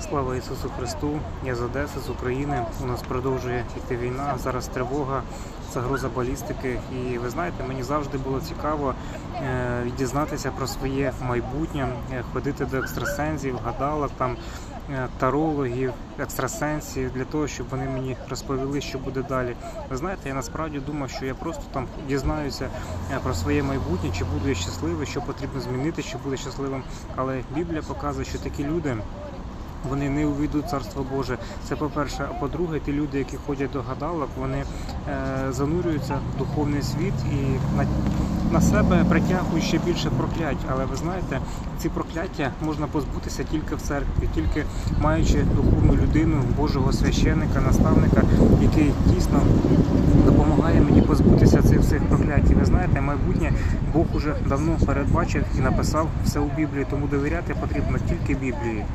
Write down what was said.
Слава Ісусу Христу! Я з Одеси, з України. У нас продовжує йти війна. Зараз тривога, загроза балістики. І ви знаєте, мені завжди було цікаво е, дізнатися про своє майбутнє, е, ходити до екстрасенсів, гадалок, там е, тарологів, екстрасенсів для того, щоб вони мені розповіли, що буде далі. Ви знаєте, я насправді думав, що я просто там дізнаюся про своє майбутнє, чи буду я щасливий, що потрібно змінити, щоб бути щасливим. Але Біблія показує, що такі люди. Вони не увійдуть царство Боже. Це по-перше. А по-друге, ті люди, які ходять до гадалок, вони е, занурюються в духовний світ і на, на себе притягують ще більше проклять. Але ви знаєте, ці прокляття можна позбутися тільки в церкві, тільки маючи духовну людину, Божого священника, наставника, який дійсно допомагає мені позбутися цих всіх проклять. І ви знаєте, майбутнє Бог уже давно передбачив і написав все у Біблії, тому довіряти потрібно тільки Біблії.